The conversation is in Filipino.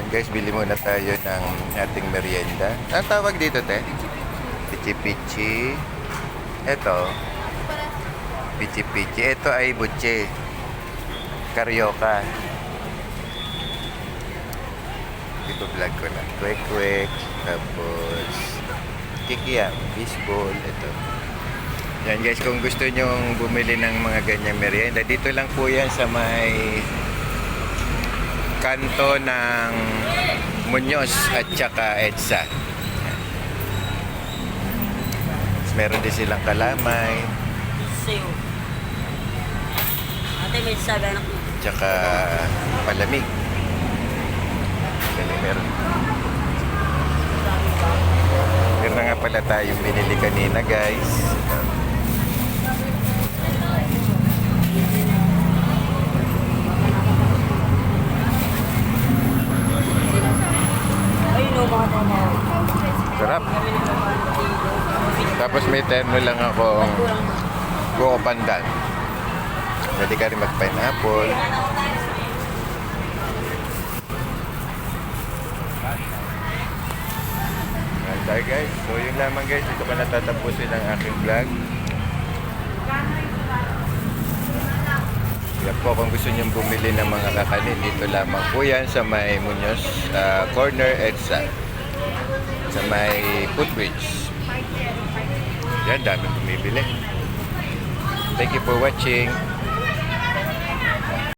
Yan guys, bili muna tayo ng ating merienda. Ang tawag dito, te? Pichi-pichi. Ito. Pichi-pichi. Ito ay butche. Karyoka. Ito vlog ko na. Kwek-kwek. Tapos, kikiam. Fishball. Ito. Yan guys, kung gusto nyong bumili ng mga ganyang merienda, dito lang po yan sa may kanto ng Muñoz at saka EDSA. Meron din silang kalamay. Ate, may sabi anak mo. tsaka palamig. Galing meron. Meron na nga pala tayong binili kanina guys. Sarap. Tapos may terno lang ako buko pandan. Pwede ka rin mag-pineapple. Ayan guys. So yun lamang guys. Ito pa natatapusin ang aking vlog. Yan po kung gusto niyong bumili ng mga kakanin dito lamang po yan sa may Muñoz ah, Corner EDSA sa may footbridge. Yan, daming bumibili. Thank you for watching.